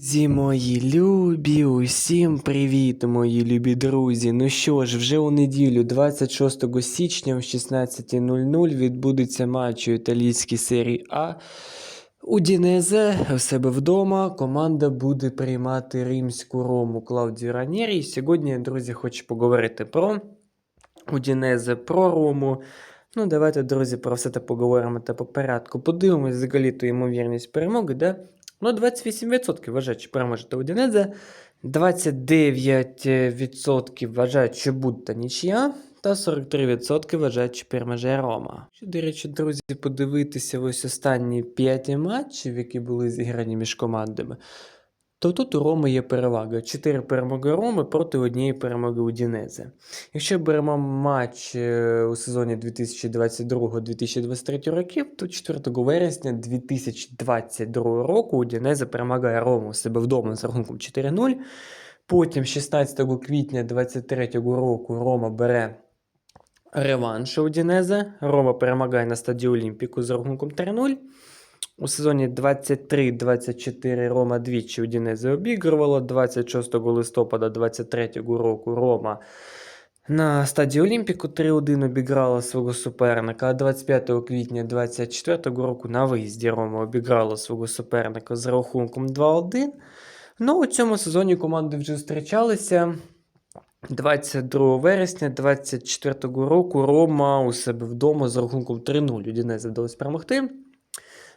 Зі мої любі, усім привіт, мої любі друзі. Ну що ж, вже у неділю, 26 січня о 16.00 відбудеться матч у італійській серії А. У Дінезе у себе вдома команда буде приймати римську рому Клаудіо Ранєрі. І сьогодні, друзі, хочу поговорити про Удінезе, про Рому. Ну, давайте, друзі, про все це поговоримо та по порядку. Подивимось взагалі ту ймовірність перемоги, да? Ну, 28% вважають, що переможете Удінезе, 29% вважають, що буде нічия, та 43% вважають, що переможе Рома. Що, до речі, друзі, подивитися ось останні 5 матчів, які були зіграні між командами, то тут у Роми є перевага. 4 перемоги Роми проти однієї перемоги Удінезе. Якщо беремо матч е, у сезоні 2022-2023 років, то 4 вересня 2022 року Удінезе перемагає Рому себе вдома з рахунком 4-0. Потім 16 квітня 2023 року Рома бере реванш Удінезе. Рома перемагає на стадії Олімпіку з рахунком 3-0. У сезоні 23-24 Рома двічі Удінезе обігрувало. 26 листопада 23 року Рома на стадії Олімпіку 3-1 обіграла свого суперника. А 25 квітня 24 року на виїзді Рома обіграла свого суперника з рахунком 2-1. Ну, у цьому сезоні команди вже зустрічалися. 22 вересня 24 року Рома у себе вдома з рахунком 3-0 Удінезе вдалося перемогти.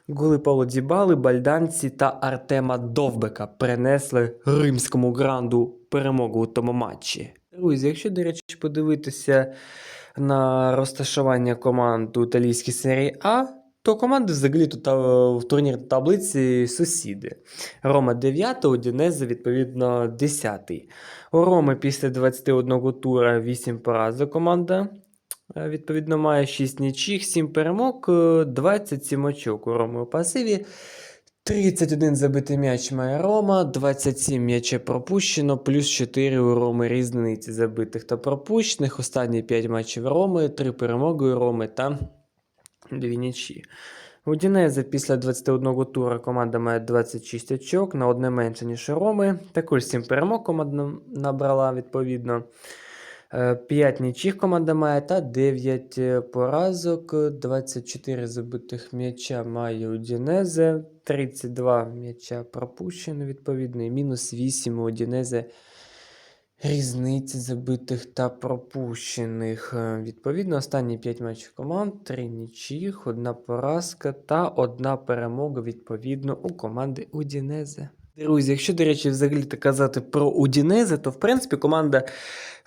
Голи Павло Дібали, Бальданці та Артема Довбека принесли римському гранду перемогу у тому матчі. Друзі, якщо, до речі, подивитися на розташування команд у італійській серії А, то команди взагалі тут в турнірній таблиці сусіди. Рома 9, Удінезе, відповідно, 10. У Роми після 21 тура 8 поразок команда. Е, Відповідно, має 6 нічих, 7 перемог, е, 27 очок у Роми у пасиві. 31 забитий м'яч має Рома, 27 м'яче пропущено, плюс 4 у Роми різниці забитих та пропущених. Останні 5 матчів Роми, 3 перемоги у Роми та 2 нічі. У Дінезе після 21 тура команда має 26 очок, на одне менше, ніж у Роми. Також 7 перемог команда набрала відповідно. 5 нічих команда має та 9 поразок, 24 забитих м'яча має Удінезе, 32 м'яча пропущено, відповідно, і мінус 8 у Удінезе різниці забитих та пропущених. Е, Відповідно, останні 5 матчів команд, 3 нічих, 1 поразка та 1 перемога, відповідно, у команди Удінезе. Друзі, якщо, до речі, взагалі так казати про Удінезе, то в принципі команда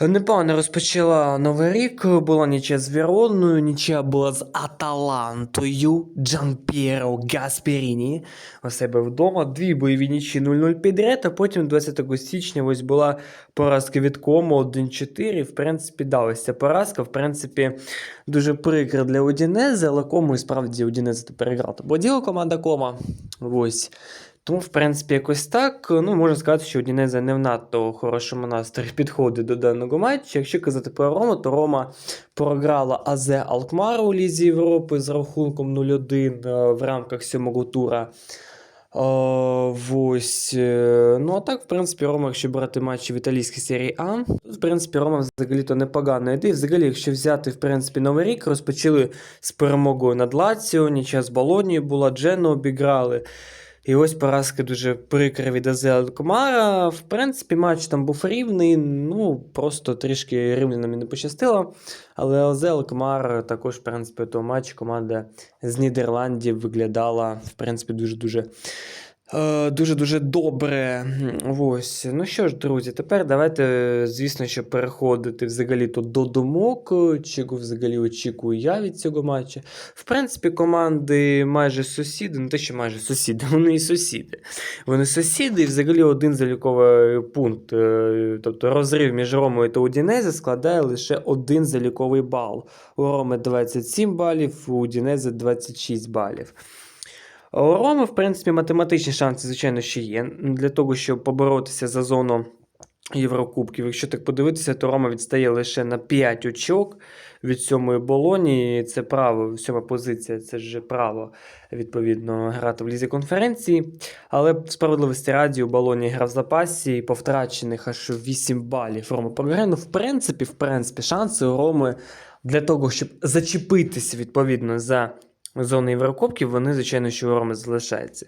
непогано розпочала новий рік. Була нічия з Віроною, нічия була з Аталантою Джанпєро Гасперіні у себе вдома. Дві бойові нічі 0-0 підряд, а потім 20 січня ось була поразка від Комо 1-4. В принципі, далася поразка. В принципі, дуже прикро для Удінезе, але Кому і справді Удінезе тепер грати. Бо діла команда Кома. Ось. Тому, в принципі, якось так. Ну, можна сказати, що Удінезе не в надто хорошому настрої підходить до даного матчу. Якщо казати про Рому, то Рома програла АЗ Алкмар у Лізі Європи з рахунком 0-1 е, в рамках сьомого тура. Е, Ось. е, Ну, а так, в принципі, Рома, якщо брати матчі в італійській серії А, то, в принципі, Рома взагалі-то непогано йде. Взагалі, якщо взяти, в принципі, новий рік, розпочали з перемогою над Лаціо, нічия з Болонією була, Джену обіграли. І ось поразки дуже прикра від Азела Комара. В принципі, матч там був рівний, ну просто трішки римлянам не пощастило. Але Азел Комар також, в принципі, того матч команда з Нідерландів виглядала, в принципі, дуже-дуже. Е, Дуже-дуже добре. Ось. Ну що ж, друзі, тепер давайте, звісно, що переходити взагалі то до думок, чого взагалі очікую я від цього матчу. В принципі, команди майже сусіди, не те, що майже сусіди, вони і сусіди. Вони сусіди, і взагалі один заліковий пункт, е, тобто розрив між Ромою та Удінезе складає лише один заліковий бал. У Роми 27 балів, у Удінезе 26 балів. У Роми, в принципі, математичні шанси, звичайно, ще є для того, щоб поборотися за зону Єврокубків. Якщо так подивитися, то Рома відстає лише на 5 очок від сьомої Болоні. Це право, сьома позиція, це ж право, відповідно, грати в лізі конференції. Але справедливості раді у Болоні грав в запасі і по аж 8 балів Рома програє. Ну, в принципі, в принципі, шанси у Роми для того, щоб зачепитися відповідно за зону Єврокубків, вони, звичайно, що у Роми залишаються.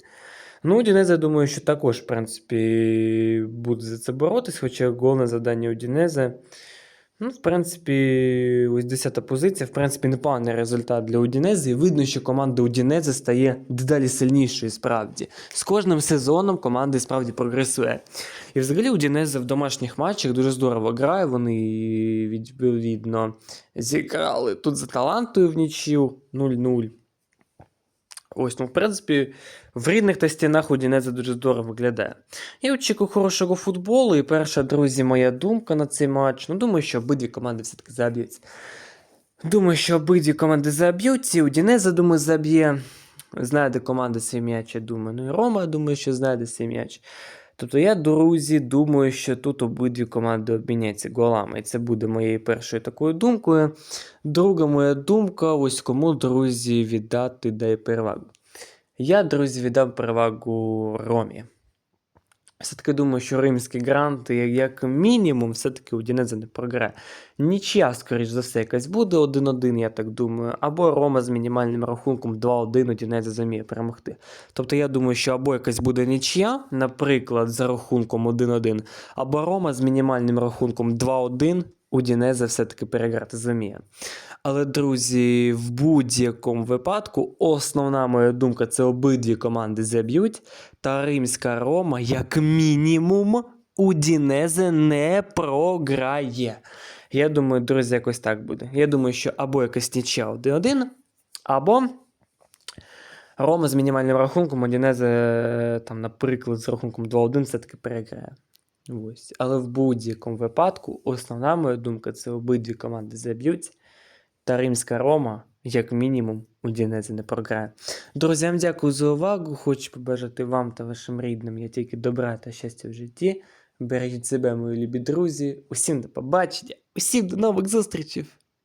Ну, Удінеза, я думаю, що також, в принципі, буде за це боротись, хоча головне завдання Удінеза. Ну, в принципі, ось 10-та позиція, в принципі, непоганий результат для Удінези. І видно, що команда Удінези стає дедалі сильнішою справді. З кожним сезоном команда справді прогресує. І взагалі Удінеза в домашніх матчах дуже здорово грає. Вони відповідно зіграли тут за талантою в нічю 0-0. Ось, ну, в принципі, в рідних та стінах Удінеза дуже здорово виглядає. Я очікую хорошого футболу, і перша, друзі, моя думка на цей матч. Ну, думаю, що обидві команди все-таки заб'ють. Думаю, що обидві команди заб'ють, і Удінеза, думаю, заб'є. Знайде команда свій м'яч, я думаю. Ну і Рома, я думаю, що знайде свій м'яч. Тобто я, друзі, думаю, що тут обидві команди обміняться голами. І це буде моєю першою такою думкою. Друга моя думка: ось кому, друзі, віддати дай перевагу. Я, друзі, віддам перевагу Ромі. Все-таки думаю, що римські гранти, як мінімум, все-таки у не програє. Нічия, скоріш за все, якась буде 1-1, я так думаю. Або Рома з мінімальним рахунком 2-1 у Дінеза зуміє перемогти. Тобто я думаю, що або якась буде нічия, наприклад, за рахунком 1-1, або Рома з мінімальним рахунком 2-1 у Дінеза все-таки переграти зуміє. Але, друзі, в будь-якому випадку, основна моя думка це обидві команди заб'ють. Та римська Рома, як мінімум, у Дінезе не програє. Я думаю, друзі, якось так буде. Я думаю, що або якась нічия 1-1, або Рома з мінімальним рахунком, а Дінезе, там, наприклад, з рахунком 2-1 все-таки переграє. Ось. Але в будь-якому випадку, основна моя думка це обидві команди заб'ють. Та римська Рома, як мінімум, у Дінезі не програє. Друзям, дякую за увагу. Хочу побажати вам та вашим рідним я тільки добра та щастя в житті. Бережіть себе, мої любі друзі. Усім до побачення, усім до нових зустрічей!